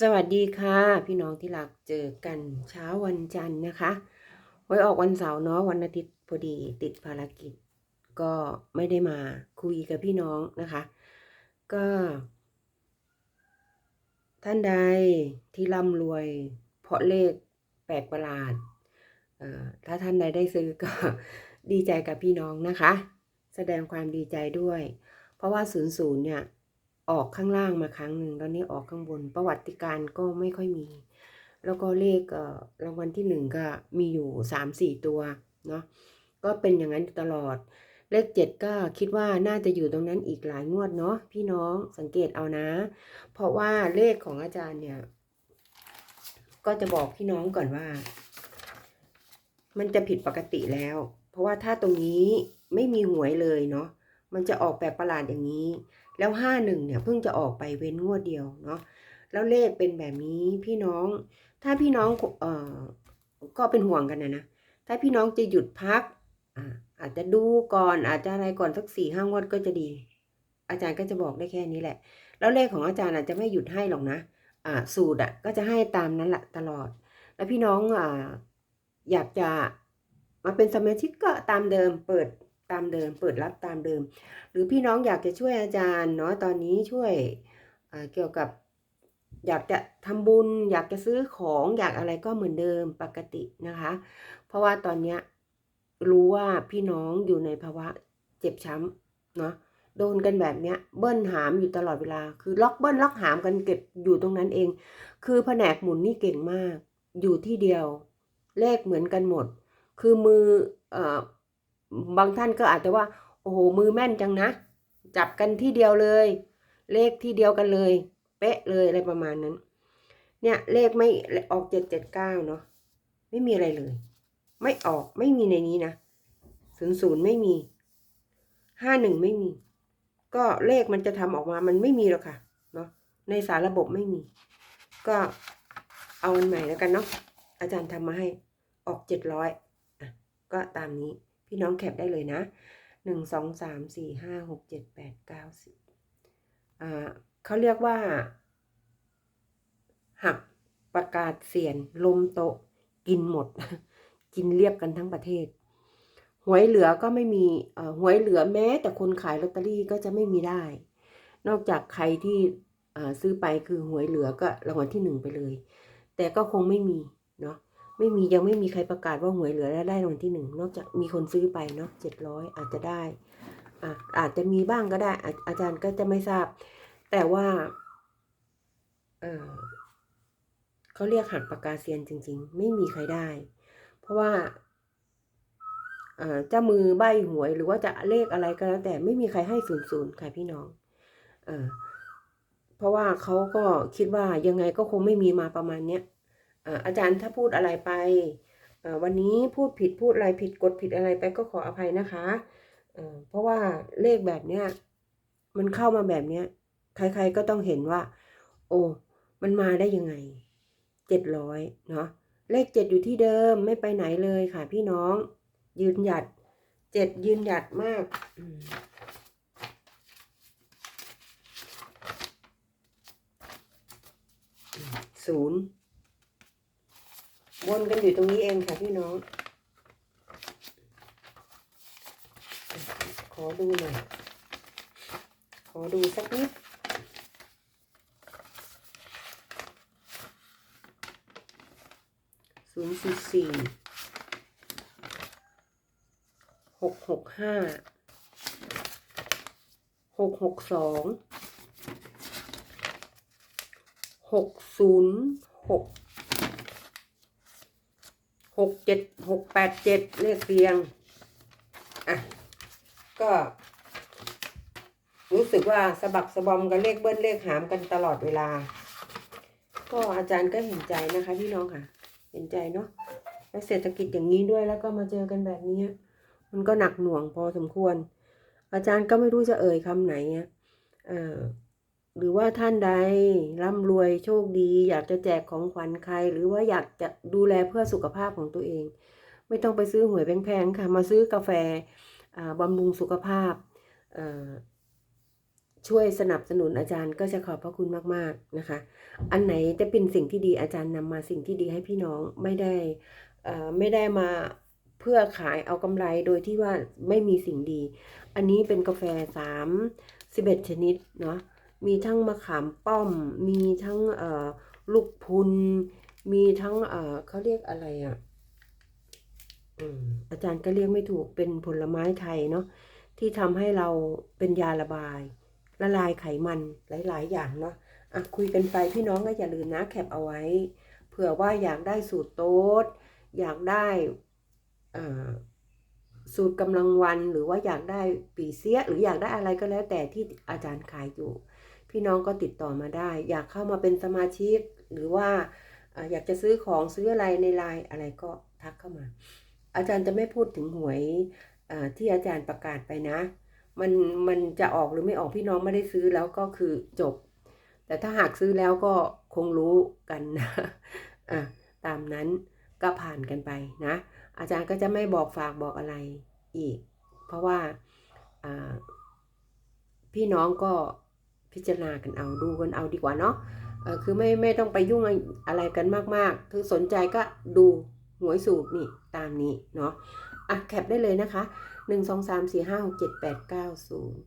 สวัสดีค่ะ พี่น้องที่รักเจอกันเช้าวันจันทร์นะคะ ไว้ออกวันเสาร์เนาะวันอาทิตย์พอดีติดภารกิจ ก็ไม่ได้มาคุยกับพี่น้องนะคะ ก็ ท่านใดที่ร่ำรวย เพราะเลขแปลกประหลาดเอ่อถ้าท่านใดได้ซื้อก็ดีใจกับพี่น้องนะคะ แสดงความดีใจด้วย เพราะว่า 00เนี่ย ออกข้างล่างมาครั้งหนึ่งตอนนี้ออกข้างบน ประวัติการก็ไม่ค่อยมี แล้วก็เลขเอ่อรางวัลที่หนึ่งก็มีอยู่สามสี่ตัวเนาะก็เป็นอย่างนั้นตลอด เลขเจ็ดก็คิดว่าน่าจะอยู่ตรงนั้นอีกหลายงวดเนาะพี่น้องสังเกตเอานะ เพราะว่าเลขของอาจารย์เนี่ย ก็จะบอกพี่น้องก่อนว่า มันจะผิดปกติแล้ว เพราะว่าถ้าตรงนี้ไม่มีหวยเลยเนาะมันจะออกแบบประหลาดอย่างนี้ แล้วห้าหนึ่งเนี่ยเพิ่งจะออกไปเว้นงวดเดียวเนาะแล้วเลขเป็นแบบนี้พี่น้อง ถ้าพี่น้องเอ่อก็เป็นห่วงกันนะนะถ้าพี่น้องจะหยุดพักอาอาจจะดูก่อนอาจจะอะไรก่อนสักสี่ห้างวดก็จะดี อาจารย์ก็จะบอกได้แค่นี้แหละ แล้วเลขของอาจารย์อาจจะไม่หยุดให้หรอกนะอ่าสูตรอะก็จะให้ตามนั้นแหละตลอด แล้วพี่น้องอ่าอยากจะมาเป็นสมาชิกก็ตามเดิมเปิด ตามเดิม เปิดรับตามเดิม หรือพี่น้องอยากจะช่วยอาจารย์เนาะตอนนี้ช่วยเกี่ยวกับอยากจะทำบุญ อยากจะซื้อของอยากอะไรก็เหมือนเดิมปกตินะคะ เพราะว่าตอนเนี้ยรู้ว่าพี่น้องอยู่ในภาวะเจ็บช้ำเนาะโดนกันแบบเนี้ยเบิ้ลหามอยู่ตลอดเวลา คือล็อกเบิ้ลล็อกหามกันเก็บอยู่ตรงนั้นเอง คือแผนกหมุนนี่เก่งมาก อยู่ที่เดียว เลขเหมือนกันหมด คือมือเอ่อ บางท่านก็อาจจะว่า โอ้โหมือแม่นจังนะ จับกันที่เดียวเลย เลขที่เดียวกันเลย เป๊ะเลยอะไรประมาณนั้น เนี่ยเลขไม่ออกเจ็ดเจ็ดเก้าเนาะไม่มีอะไรเลย ไม่ออกไม่มีในนี้นะศูนย์ศูนย์ไม่มีห้าหนึ่งไม่มี ก็เลขมันจะทำออกมามันไม่มีหรอกค่ะเนาะในสารระบบไม่มี ก็เอาอันใหม่แล้วกันเนาะอาจารย์ทำมาให้ออกเจ็ดร้อยอะก็ตามนี้ พี่น้องแคปได้เลยนะหนึ่งสองสามสี่ห้าหกเจ็ดแปดเก้าสิบอ่าเขาเรียกว่า หักประกาศเสียนลมโตะกินหมด กินเรียบกันทั้งประเทศ หวยเหลือก็ไม่มีอ่อหวยเหลือแม้ แต่คนขายลอตเตอรี่ก็จะไม่มีได้ นอกจากใครที่อ่อซื้อไปคือหวยเหลือก็รางวัลที่หนึ่งไปเลย แต่ก็คงไม่มีเนาะ ไม่มียังไม่มีใครประกาศว่าหวยเหลือแล้วได้รางวัลที่หนึ่งนอกจากมีคนซื้อไปเนาะเจ็ดร้อยอาจจะได้อะอาจจะมีบ้างก็ได้อาอาจารย์ก็จะไม่ทราบ แต่ว่าเออเขาเรียกหักปากกาเซียนจริง ๆ ไม่มีใครได้ เพราะว่าเออเจ้ามือใบหวยหรือว่าจะเลขอะไรก็แล้วแต่ไม่มีใครให้ศูนย์ศูนย์ค่ะพี่น้องเออเพราะว่าเขาก็คิดว่ายังไงก็คงไม่มีมาประมาณเนี้ย อาจารย์ถ้าพูดอะไรไป วันนี้พูดผิดพูดอะไรผิดกดผิดอะไรไปก็ขออภัยนะคะเพราะว่าเลขแบบเนี้ยมันเข้ามาแบบเนี้ยใครๆก็ต้องเห็นว่า โอ้มันมาได้ยังไงเจ็ดร้อยเนาะเลขเจ็ดอยู่ที่เดิมไม่ไปไหนเลยค่ะ พี่น้อง ยืนหยัดเจ็ดยืนหยัดมากศูนย์ วนกันอยู่ตรงนี้เองค่ะพี่น้อง ขอดูหน่อย ขอดูสักนิด ศูนย์สี่สี่ หกหกห้า หกหกสอง หกศูนย์หก หกเจ็ดหกแปดเจ็ดเลขเรียง อะ ก็ รู้สึกว่าสะบักสะบอมกันเลขเบิ้ลเลขหามกันตลอดเวลา ก็อาจารย์ก็เห็นใจนะคะพี่น้องค่ะ เห็นใจเนาะแล้วเศรษฐกิจอย่างนี้ด้วยแล้วก็มาเจอกันแบบนี้ มันก็หนักหน่วงพอสมควร อาจารย์ก็ไม่รู้จะเอ่ยคำไหนอะ หรือว่าท่านใดร่ำรวยโชคดี อยากจะแจกของขวัญใคร หรือว่าอยากจะดูแลเพื่อสุขภาพของตัวเอง ไม่ต้องไปซื้อหวยแพงๆค่ะ มาซื้อกาแฟบำรุงสุขภาพ ช่วยสนับสนุนอาจารย์ก็จะขอบพระคุณมากๆนะคะ อันไหนจะเป็นสิ่งที่ดีอาจารย์นำมาสิ่งที่ดีให้พี่น้องไม่ได้ไม่ได้มาเพื่อขายเอากำไรโดยที่ว่าไม่มีสิ่งดี อันนี้เป็นกาแฟสามสิบเอ็ดชนิดเนาะ มีทั้งมะขามป้อม มีทั้งลูกพุน มีทั้งเขาเรียกอะไรอะ่ะอืมอาจารย์ก็เรียกไม่ถูกเป็นผลไม้ไทยเนาะที่ทำให้เราเป็นยาระบาย ละลายไขมันหลาย ๆ อย่างเนาะอะคุยกันไปพี่น้องก็อย่าลืมนะแคปเอาไว้เผื่อว่าอยากได้สูตรโต๊ดอยากได้สูตรกำลังวันหรือว่าอยากได้ปีเสียหรืออยากได้อะไรก็แล้วแต่ที่อาจารย์ขายอยู่ พี่น้องก็ติดต่อมาได้ อยากเข้ามาเป็นสมาชิก หรือว่าอยากจะซื้อของซื้ออะไรในไลน์อะไรก็ทักเข้ามา อาจารย์จะไม่พูดถึงหวยที่อาจารย์ประกาศไปนะ มันมันจะออกหรือไม่ออกพี่น้องไม่ได้ซื้อแล้วก็คือจบ แต่ถ้าหากซื้อแล้วก็คงรู้กันนะะตามนั้นก็ผ่านกันไปนะ อาจารย์ก็จะไม่บอกฝากบอกอะไรอีก เพราะว่าพี่น้องก็ พิจารณากันเอาดูกันเอาดีกว่าเนาะคือไม่ไม่ต้องไปยุ่งอะไรกันมากๆ คือสนใจก็ดูหวยสูตรนี่ตามนี้เนาะอะแคปได้เลยนะคะหนึ่งสองสามสี่ห้าหกเจ็ดแปดเก้าศูนย์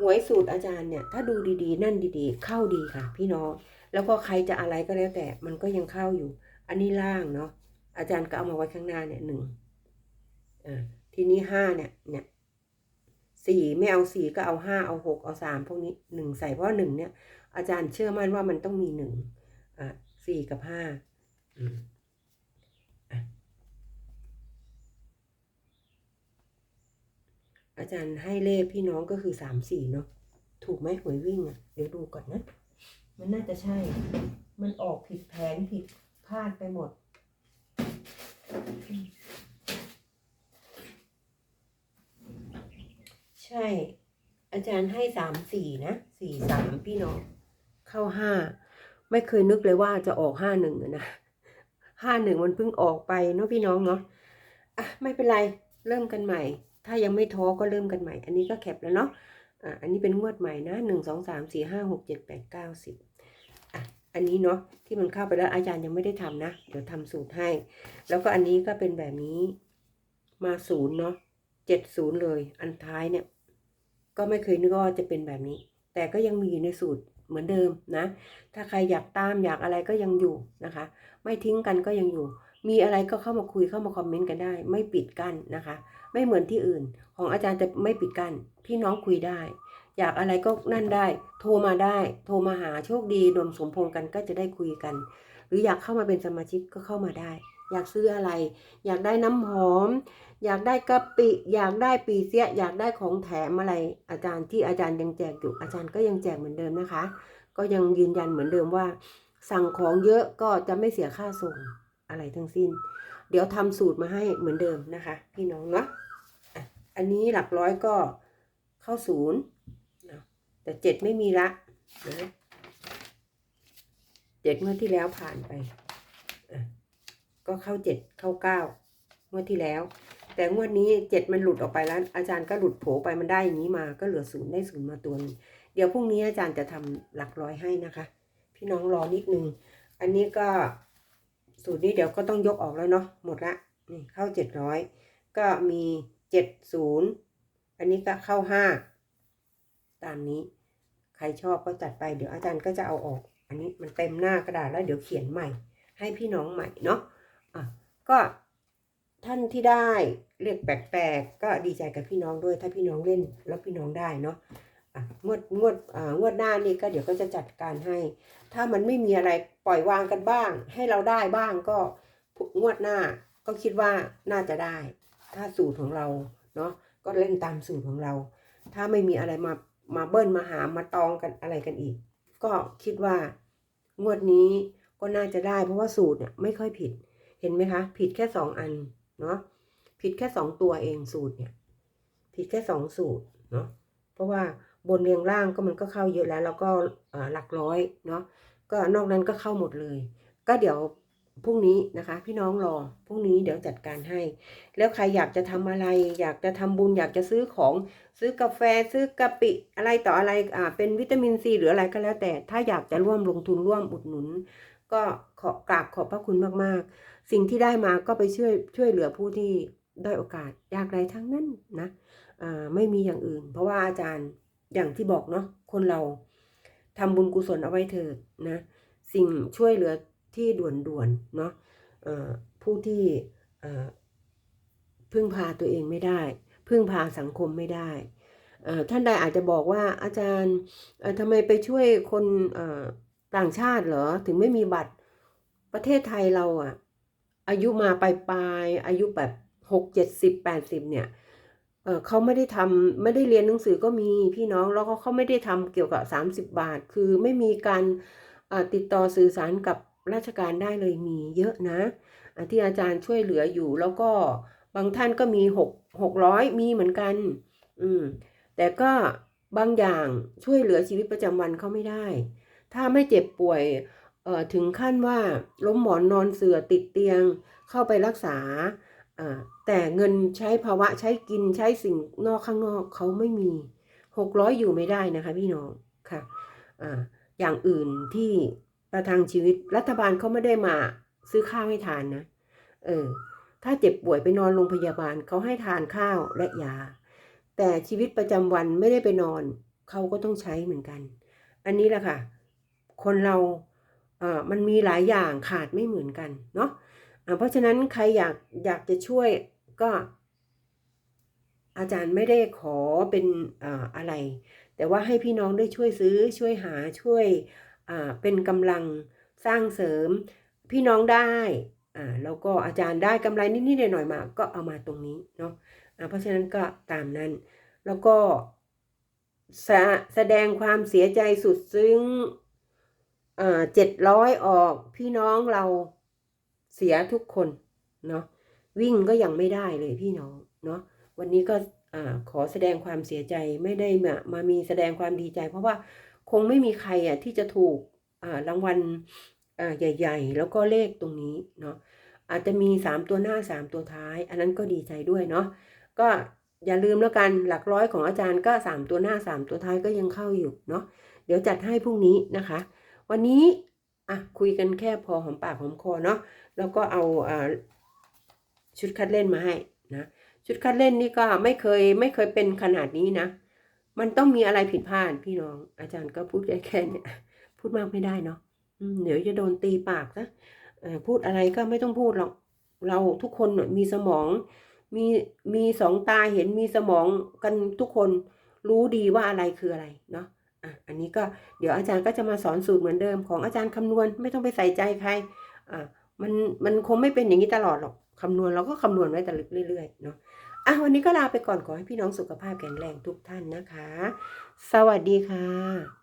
หวยสูตรอาจารย์เนี่ย ถ้าดูดีๆ นั่นดีๆ เข้าดีค่ะ พี่น้อง แล้วก็ใครจะอะไรก็แล้วแต่มันก็ยังเข้าอยู่ อันนี้ล่างเนาะอาจารย์ก็เอามาไว้ข้างหน้าเนี่ยหนึ่งอ่าทีนี้ห้าเนี่ยเนี่ย สี่ไม่เอาสี่ก็เอาห้าเอาหกเอาสามพวกนี้หนึ่งใส่เพราะหนึ่งเนี่ย อาจารย์เชื่อมั่นว่ามันต้องมีหนึ่งอ่าสี่กับห้าอืมอาจารย์ให้เลขพี่น้องก็คือสามสี่เนาะถูกไหมหวยวิ่งอะ่ะ เดี๋ยวดูก่อนนะ มันน่าจะใช่ มันออกผิดแผนผิดพลาดไปหมด ใช่ อาจารย์ให้สามสี่นะสี่สามพี่น้อง เข้าห้าไม่เคยนึกเลยว่าจะออกห้าหนึ่งนะห้าหนึ่งมันเพิ่งออกไปเนาะพี่น้องเนาะอะไม่เป็นไรเริ่มกันใหม่ ถ้ายังไม่ท้อก็เริ่มกันใหม่ อันนี้ก็แคปแล้วเนาะอะอันนี้เป็นงวดใหม่นะหนึ่งสองสามสี่ห้าหกเจ็ดแปดเก้าสิบอะอันนี้เนาะที่มันเข้าไปแล้วอาจารย์ยังไม่ได้ทำนะ เดี๋ยวทำสูตรให้ แล้วก็อันนี้ก็เป็นแบบนี้มาศูนย์เนาะเจ็ดศูนย์เลย อันท้ายเนี่ย ก็ไม่เคยนึกว่าจะเป็นแบบนี้ แต่ก็ยังมีอยู่ในสูตรเหมือนเดิมนะ ถ้าใครอยากตามอยากอะไรก็ยังอยู่นะคะ ไม่ทิ้งกันก็ยังอยู่ มีอะไรก็เข้ามาคุยเข้ามาคอมเมนต์กันได้ ไม่ปิดกั้นนะคะ ไม่เหมือนที่อื่น ของอาจารย์จะไม่ปิดกั้นพี่น้องคุยได้ อยากอะไรก็นั่นได้ โทรมาได้ โทรมาหาโชคดีรวมสมพงษ์กันก็จะได้คุยกัน หรืออยากเข้ามาเป็นสมาชิกก็เข้ามาได้ อยากซื้ออะไร อยากได้น้ำหอม อยากได้กะปิ อยากได้ปีเสีย อยากได้ของแถมอะไร อาจารย์ที่อาจารย์ยังแจกอยู่ อาจารย์ก็ยังแจกเหมือนเดิมนะคะ ก็ยังยืนยันเหมือนเดิมว่า สั่งของเยอะก็จะไม่เสียค่าส่งอะไรทั้งสิ้น เดี๋ยวทำสูตรมาให้เหมือนเดิมนะคะ พี่น้องเนาะอันนี้หลักร้อยก็เข้าศูนย์แต่เจ็ดไม่มีละนะเจ็ดเมื่อที่แล้วผ่านไป ก็เข้าเจ็ดเข้าเก้างวดที่แล้ว แต่งวดนี้เจ็ดมันหลุดออกไปแล้ว อาจารย์ก็หลุดโผไปมันได้อย่างนี้มาก็เหลือศูนย์ได้ศูนย์มาตัวนึงเดี๋ยวพรุ่งนี้อาจารย์จะทำหลักร้อยให้นะคะ พี่น้องรอนิดนึง อันนี้ก็สูตรนี้เดี๋ยวก็ต้องยกออกแล้วเนาะหมดละนี่เข้าเจ็ดร้อยก็มีเจ็ดศูนย์อันนี้ก็เข้าห้าตามนี้ ใครชอบก็จัดไปเดี๋ยวอาจารย์ก็จะเอาออก อันนี้มันเต็มหน้ากระดาษแล้วเดี๋ยวเขียนใหม่ ให้พี่น้องใหม่เนาะ ก็ท่านที่ได้เรียกแปลกๆก็ดีใจกับพี่น้องด้วย ถ้าพี่น้องเล่นแล้วพี่น้องได้เนาะงวดงวดงวดหน้านี่ก็เดี๋ยวก็จะจัดการให้ ถ้ามันไม่มีอะไรปล่อยวางกันบ้าง ให้เราได้บ้างก็งวดหน้าก็คิดว่าน่าจะได้ ถ้าสูตรของเราเนาะก็เล่นตามสูตรของเรา ถ้าไม่มีอะไรมามาเบิ้ลมาหามาตองกันอะไรกันอีก ก็คิดว่างวดนี้ก็น่าจะได้เพราะว่าสูตรเนี่ยไม่ค่อยผิด เห็นไหมคะ ผิดแค่สองอันเนาะผิดแค่สองตัวเองสูตรเนี่ย ผิดแค่สองสูตรเนาะเพราะว่าบนเรียงล่างก็มันก็เข้าเยอะแล้ว แล้วก็หลักร้อยเนาะก็นอกนั้นก็เข้าหมดเลย ก็เดี๋ยวพรุ่งนี้นะคะ พี่น้องรอพรุ่งนี้เดี๋ยวจัดการให้ แล้วใครอยากจะทำอะไร อยากจะทำบุญอยากจะซื้อของซื้อกาแฟซื้อกะปิอะไรต่ออะไรอ่าเป็นวิตามินซีหรืออะไรก็แล้วแต่ถ้าอยากจะร่วมลงทุนร่วมอุดหนุน ก็ขอกราบขอบพระคุณมากๆ สิ่งที่ได้มาก็ไปช่วยช่วยเหลือผู้ที่ได้อยโอกาสยากไรทั้งนั้นนะไม่มีอย่างอื่น เพราะว่าอาจารย์อย่างที่บอกเนาะคนเราทำบุญกุศลเอาไว้เถิดนะ สิ่งช่วยเหลือที่ด่วนๆเนาะผู้ที่พึ่งพาตัวเองไม่ได้ พึ่งพาสังคมไม่ได้ท่านใดอาจจะบอกว่าอาจารย์ทำไมไปช่วยคนต่างชาติเหรอ ถึงไม่มีบัตรประเทศไทยเราอะ อายุมาปลายๆอายุแบบหกเจ็ดสิบแปดสิบเนี่ยเเขาไม่ได้ทำไม่ได้เรียนหนังสือก็มีพี่น้องแล้วก็เขาไม่ได้ทำเกี่ยวกับ30บาท คือไม่มีการติดต่อสื่อสารกับราชการได้เลยมีเยอะนะที่อาจารย์ช่วยเหลืออยู่แล้วก็บางท่านก็มีหกหกร้อยมีเหมือนกัน อืม แต่ก็บางอย่างช่วยเหลือชีวิตประจำวันเขาไม่ได้ ถ้าไม่เจ็บป่วย ถึงขั้นว่าล้มหมอนนอนเสือติดเตียงเข้าไปรักษาอ่าแต่เงินใช้ภาวะใช้กินใช้สิ่งนอกข้างนอกเขาไม่มีหกร้อยอยู่ไม่ได้นะคะพี่น้องค่ะอ่าอย่างอื่นที่ประทังชีวิตรัฐบาลเขาไม่ได้มาซื้อข้าวให้ทานนะเออถ้าเจ็บป่วยไปนอนโรงพยาบาลเขาให้ทานข้าวและยา แต่ชีวิตประจำวันไม่ได้ไปนอน เขาก็ต้องใช้เหมือนกัน อันนี้แหละค่ะ คนเรา มันมีหลายอย่างขาดไม่เหมือนกันเนาะเพราะฉะนั้นใครอยากอยากจะช่วยก็ อาจารย์ไม่ได้ขอเป็นออะไร แต่ว่าให้พี่น้องได้ช่วยซื้อช่วยหาช่วยเป็นกำลังสร้างเสริมพี่น้องได้อ่าแล้วก็อาจารย์ได้กำไรนิดๆหน่อยๆมา ก็เอามาตรงนี้เนาะอ่าเพราะฉะนั้นก็ตามนั้น แล้วก็แสดงความเสียใจสุดซึ้ง เจ็ดร้อยออกพี่น้องเราเสียทุกคนเนาะวิ่งก็ยังไม่ได้เลยพี่น้องเนาะวันนี้ก็ขอแสดงความเสียใจไม่ได้มามามีแสดงความดีใจ เพราะว่าคงไม่มีใครอะที่จะถูกรางวัลใหญ่ ๆ แล้วก็เลขตรงนี้เนาะอาจจะมีสามตัวหน้าสามตัวท้าย อันนั้นก็ดีใจด้วยเนาะก็อย่าลืมแล้วกันหลักร้อยของอาจารย์ก็สามตัวหน้าสามตัวท้ายก็ยังเข้าอยู่เนาะเดี๋ยวจัดให้พรุ่งนี้นะคะ วันนี้อะคุยกันแค่พอหอมปากหอมคอเนาะแล้วก็เอาอ่าชุดคัดเล่นมาให้นะชุดคัดเล่นนี่ก็ไม่เคยไม่เคยเป็นขนาดนี้นะ มันต้องมีอะไรผิดพลาดพี่น้อง อาจารย์ก็พูดแค่แค่เนี้ยพูดมากไม่ได้เนาะเดี๋ยวจะโดนตีปากซะพูดอะไรก็ไม่ต้องพูดหรอก เราทุกคนมีสมอง มีมีสองตาเห็นมีสมองกันทุกคนรู้ดีว่าอะไรคืออะไรเนาะ อันนี้ก็เดี๋ยวอาจารย์ก็จะมาสอนสูตรเหมือนเดิมของอาจารย์คำนวณไม่ต้องไปใส่ใจใครอ่ามันมันคงไม่เป็นอย่างนี้ตลอดหรอกคำนวณเราก็คำนวณไว้แต่ลึกเรื่อยๆเนาะอะวันนี้ก็ลาไปก่อนขอให้พี่น้องสุขภาพแข็งแรงทุกท่านนะคะ สวัสดีค่ะ